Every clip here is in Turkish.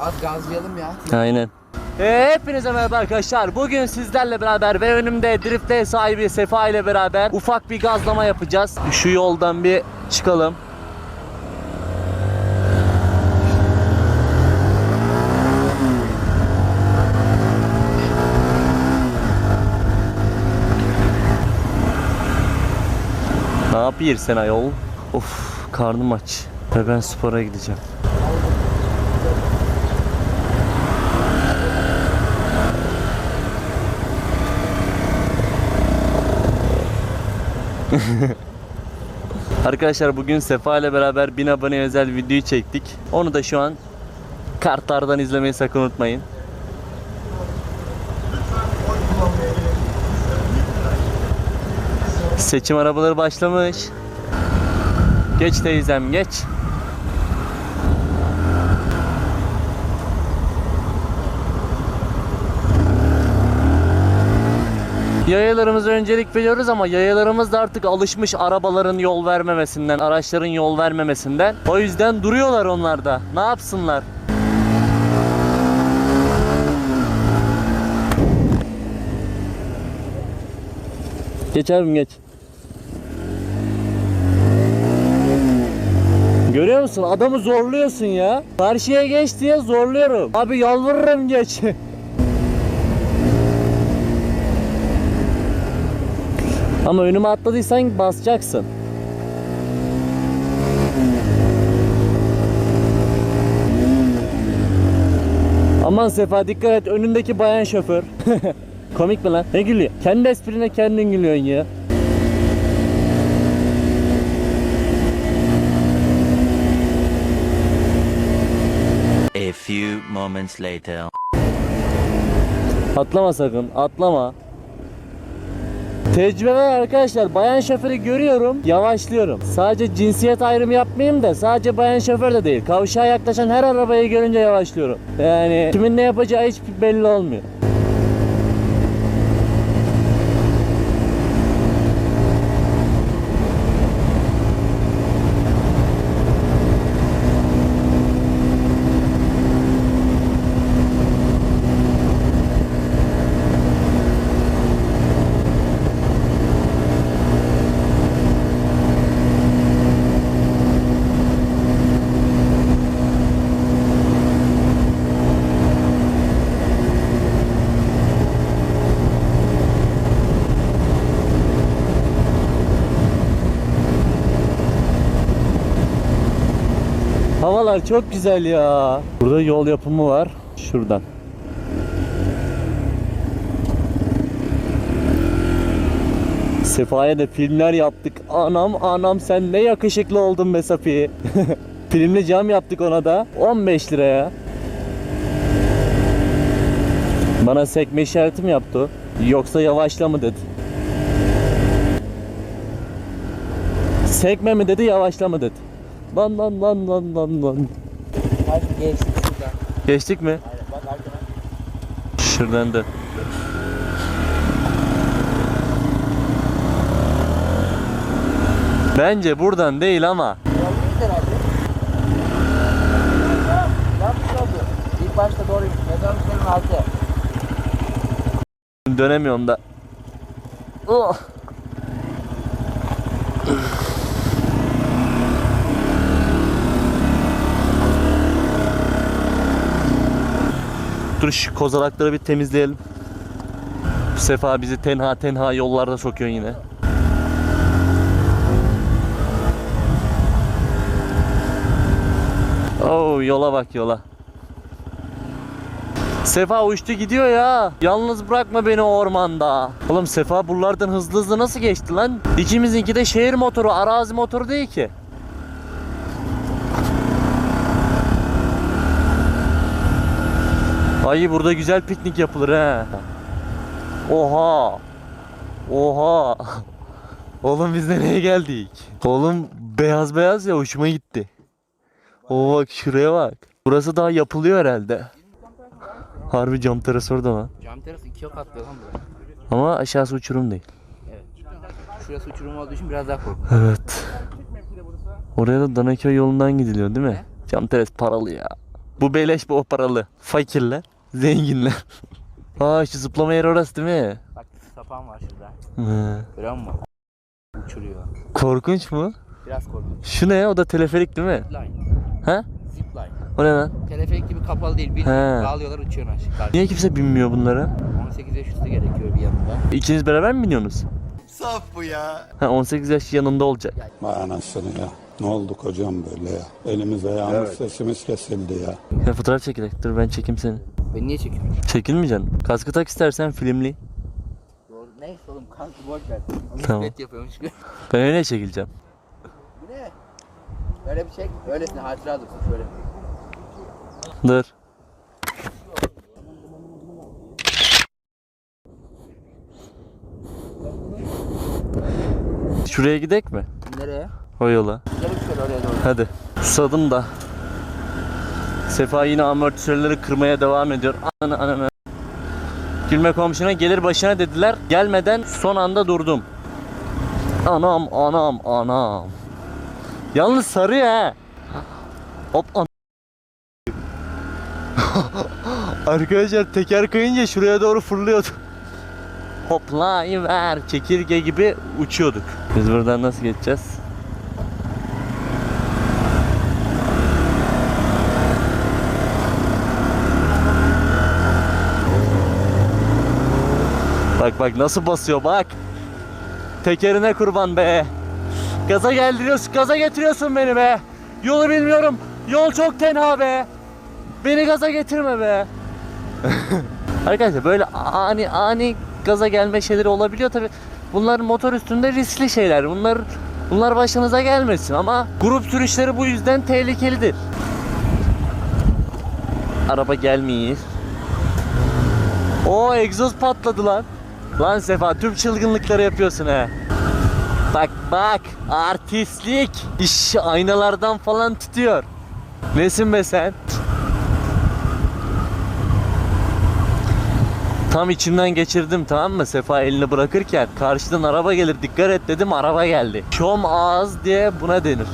Az gazlayalım ya. Aynen. Ee, hepinize merhaba arkadaşlar. Bugün sizlerle beraber ve önümde drifte sahibi Sefa ile beraber ufak bir gazlama yapacağız. Şu yoldan bir çıkalım. Ne yapıyorsun sen ayol? Of karnım aç. Ve ben spora gideceğim. Arkadaşlar bugün Sefa ile beraber 1000 abone özel videoyu çektik. Onu da şu an kartlardan izlemeyi sakın unutmayın. Seçim arabaları başlamış. Geç teyzem geç. Yayalarımıza öncelik veriyoruz ama yayalarımız da artık alışmış arabaların yol vermemesinden, araçların yol vermemesinden. O yüzden duruyorlar onlar da. Ne yapsınlar? Geç abim geç. Görüyor musun? Adamı zorluyorsun ya. Karşıya geç diye zorluyorum. Abi yalvarırım geç. Ama önüme atladıysan basacaksın. Aman Sefa dikkat et önündeki bayan şoför. Komik mi lan? Ne gülüyor? Kendi esprine kendin gülüyorsun ya. A few moments later. Atlama sakın, atlama. Tecrübe var arkadaşlar. Bayan şoförü görüyorum, yavaşlıyorum. Sadece cinsiyet ayrımı yapmayayım da sadece bayan şoför de değil. Kavşağa yaklaşan her arabayı görünce yavaşlıyorum. Yani kimin ne yapacağı hiç belli olmuyor. Havalar çok güzel ya. Burada yol yapımı var. Şuradan. Sefa'ya da filmler yaptık. Anam anam sen ne yakışıklı oldun be Safi. Filmli cam yaptık ona da. 15 liraya. Bana sekme işareti mi yaptı? Yoksa yavaşla mı dedi. Sekme mi dedi yavaşla mı dedi. Lan lan lan lan lan lan. Hadi geçtik şuradan. Geçtik mi? Aynen bak arkadan. Şuradan da. Bence buradan değil ama. Oldu. İlk başta doğruymuş. Mezarlıkların altı. Dönemiyorum da. Oh. Şu kozalakları bir temizleyelim. Bu sefa bizi tenha tenha yollarda sokuyor yine. Oo yola bak yola. Sefa uçtu gidiyor ya. Yalnız bırakma beni ormanda. Oğlum Sefa buralardan hızlı hızlı nasıl geçti lan? İkimizinki de şehir motoru, arazi motoru değil ki. Ay burada güzel piknik yapılır he. Oha. Oha. Oğlum biz nereye geldik? Oğlum beyaz beyaz ya hoşuma gitti. O bak şuraya bak. Burası daha yapılıyor herhalde. Harbi cam terası orada lan. Cam terası ikiye katlıyor lan bu. Ama aşağısı uçurum değil. Evet. Şurası uçurum olduğu için biraz daha kork. Evet. Oraya da Danaköy yolundan gidiliyor değil mi? Cam teras paralı ya. Bu beleş bu o paralı. Fakirler, zenginler. Aa şu zıplama yeri orası değil mi? Bak sapan var şurada. Hı. Görüyor musun? Uçuruyor. Korkunç mu? Biraz korkunç. Şu ne? O da teleferik değil mi? Zipline. Ha? Zipline. O ne lan? Teleferik gibi kapalı değil. Bir He. bağlıyorlar uçuyorsun aşağı. Niye kimse binmiyor bunlara? 18 yaş üstü gerekiyor bir yanında. İkiniz beraber mi biniyorsunuz? Saf bu ya. Ha 18 yaş yanında olacak. Vay anasını ya. Ne olduk hocam böyle ya? Elimiz ayağımız sesimiz kesildi ya. Ya fotoğraf çekilek. Dur ben çekeyim seni. Beni niye çekiyorsun? Çekilmeyeceksin. Kaskı tak istersen filmli. Doğru. Neyse oğlum kanka boş ver. Tamam. Yapıyormuş gibi. Ben öyle çekileceğim. Bu ne? Öyle bir çek. Öylesine hatıra dursun şöyle. Dur. Şuraya gidek mi? Nereye? O yola. Gidelim şöyle oraya doğru. Hadi. Susadım da. Sefa yine amortisörleri kırmaya devam ediyor. Ananı ananı. Gülme komşuna gelir başına dediler. Gelmeden son anda durdum. Anam anam anam. Yalnız sarı ya. Hop an- Arkadaşlar teker kayınca şuraya doğru fırlıyordu. Hoplayıver çekirge gibi uçuyorduk. Biz buradan nasıl geçeceğiz? Bak bak nasıl basıyor bak. Tekerine kurban be. Gaza geldiriyorsun, gaza getiriyorsun beni be. Yolu bilmiyorum. Yol çok tenha be. Beni gaza getirme be. Arkadaşlar böyle ani ani gaza gelme şeyleri olabiliyor tabi. Bunlar motor üstünde riskli şeyler. Bunlar bunlar başınıza gelmesin ama grup sürüşleri bu yüzden tehlikelidir. Araba gelmiyor. O egzoz patladı lan. Lan Sefa tüm çılgınlıkları yapıyorsun he. Bak bak artistlik. İş aynalardan falan tutuyor. Nesin be sen? Tam içimden geçirdim tamam mı Sefa elini bırakırken karşıdan araba gelir dikkat et dedim araba geldi. Şom ağız diye buna denir.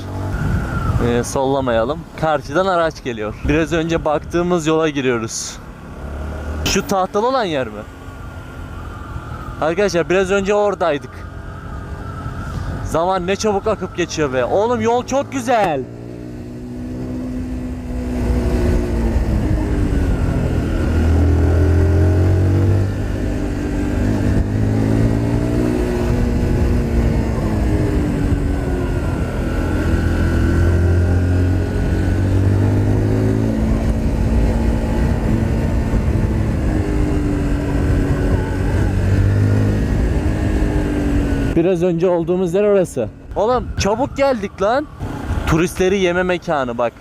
Ee, sollamayalım. Karşıdan araç geliyor. Biraz önce baktığımız yola giriyoruz. Şu tahtalı olan yer mi? Arkadaşlar biraz önce oradaydık. Zaman ne çabuk akıp geçiyor be. Oğlum yol çok güzel. Biraz önce olduğumuz yer orası. Oğlum çabuk geldik lan. Turistleri yeme mekanı bak.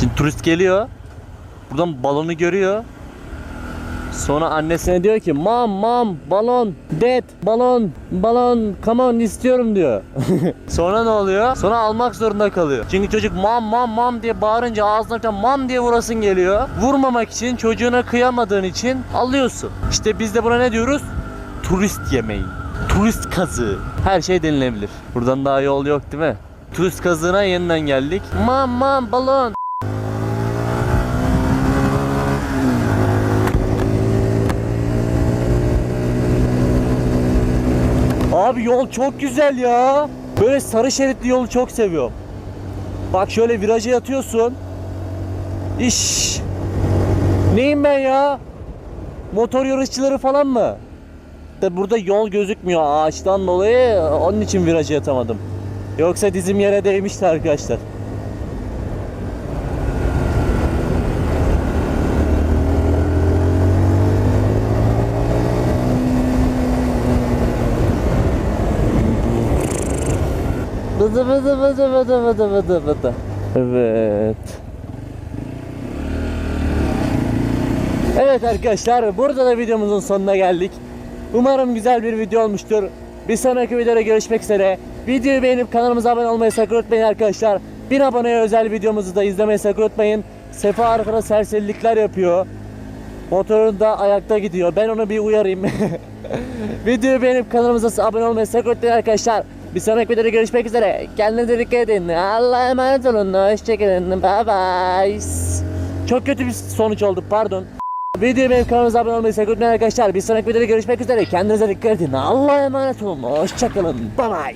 Şimdi turist geliyor. Buradan balonu görüyor. Sonra annesine diyor ki mam mam balon dead balon balon come on istiyorum diyor. Sonra ne oluyor? Sonra almak zorunda kalıyor. Çünkü çocuk mam mam mam diye bağırınca ağzına mam diye vurasın geliyor. Vurmamak için çocuğuna kıyamadığın için alıyorsun. İşte biz de buna ne diyoruz? Turist yemeği. Turist kazığı. Her şey denilebilir. Buradan daha yol yok değil mi? Turist kazığına yeniden geldik. Mam mam balon. Abi yol çok güzel ya. Böyle sarı şeritli yolu çok seviyorum. Bak şöyle viraja yatıyorsun. İş. Neyim ben ya? Motor yarışçıları falan mı? De burada yol gözükmüyor ağaçtan dolayı onun için viraja yatamadım. Yoksa dizim yere değmişti arkadaşlar. Bıdı bıdı bıdı bıdı bıdı bıdı bıdı. Evet. Evet arkadaşlar burada da videomuzun sonuna geldik. Umarım güzel bir video olmuştur. Bir sonraki videoda görüşmek üzere. Videoyu beğenip kanalımıza abone olmayı sakın unutmayın arkadaşlar. 1000 aboneye özel videomuzu da izlemeyi sakın unutmayın. Sefa arkada serserilikler yapıyor. Motorun da ayakta gidiyor. Ben onu bir uyarayım. Videoyu beğenip kanalımıza abone olmayı sakın unutmayın arkadaşlar. Bir sonraki videoda görüşmek üzere. Kendinize dikkat edin. Allah'a emanet olun. Hoşçakalın. Bye bye. Çok kötü bir sonuç oldu pardon. Videoya benim kanalımıza abone olmayı sakın unutmayın arkadaşlar. Bir sonraki videoda görüşmek üzere. Kendinize dikkat edin. Allah'a emanet olun. Hoşçakalın. Bye bye.